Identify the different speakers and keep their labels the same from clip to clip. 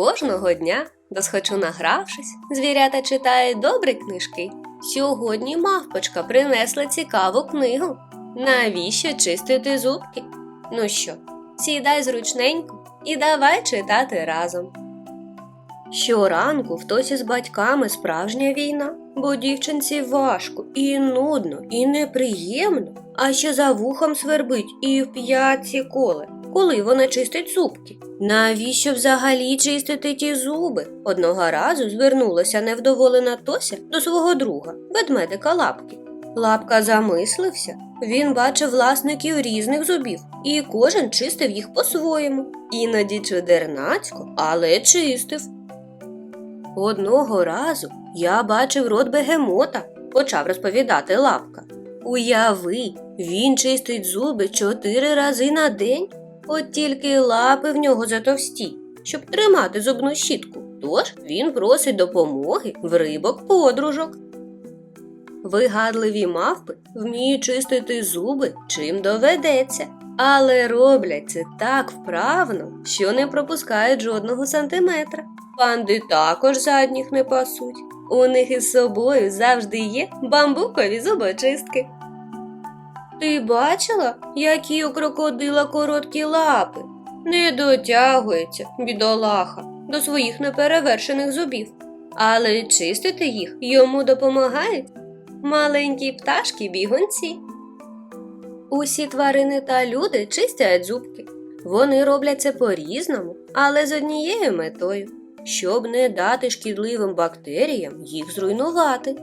Speaker 1: Кожного дня, досхочу награвшись, звірята читають добрі книжки. Сьогодні мавпочка принесла цікаву книгу. Навіщо чистити зубки? Ну що, сідай зручненько і давай читати разом. Щоранку в тосі з батьками справжня війна, бо дівчинці важко і нудно, і неприємно, а ще за вухом свербить і в п'ятці коле, коли вона чистить зубки. Навіщо взагалі чистити ті зуби? Одного разу звернулася невдоволена Тося до свого друга, ведмедика лапки. Лапка замислився. Він бачив власників різних зубів, і кожен чистив їх по-своєму. Іноді чудернацько, але чистив. Одного разу я бачив рот бегемота, почав розповідати лапка. Уяви, він чистить зуби чотири рази на день, от тільки лапи в нього затовсті, щоб тримати зубну щітку. Тож він просить допомоги в рибок подружок. Вигадливі мавпи вміють чистити зуби, чим доведеться, але роблять це так вправно, що не пропускають жодного сантиметра. Панди також задніх не пасуть. У них із собою завжди є бамбукові зубочистки. Ти бачила, які у крокодила короткі лапи? Не дотягується, бідолаха, до своїх неперевершених зубів. Але чистити їх йому допомагають маленькі пташки бігунці. Усі тварини та люди чистять зубки. Вони роблять це по-різному, але з однією метою, щоб не дати шкідливим бактеріям їх зруйнувати.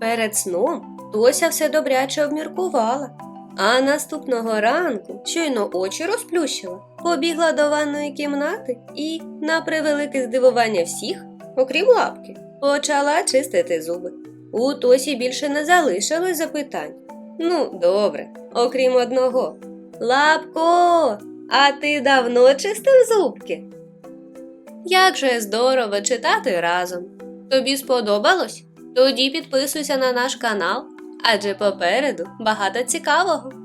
Speaker 1: Перед сном Тося все добряче обміркувала, а наступного ранку, щойно очі розплющила, побігла до ванної кімнати і, на превелике здивування всіх, окрім лапки, почала чистити зуби. У Тосі більше не залишилось запитань. Ну, добре, окрім одного. Лапко, а ти давно чистив зубки? Як же здорово читати разом. Тобі сподобалось? Тоді підписуйся на наш канал, адже попереду багато цікавого.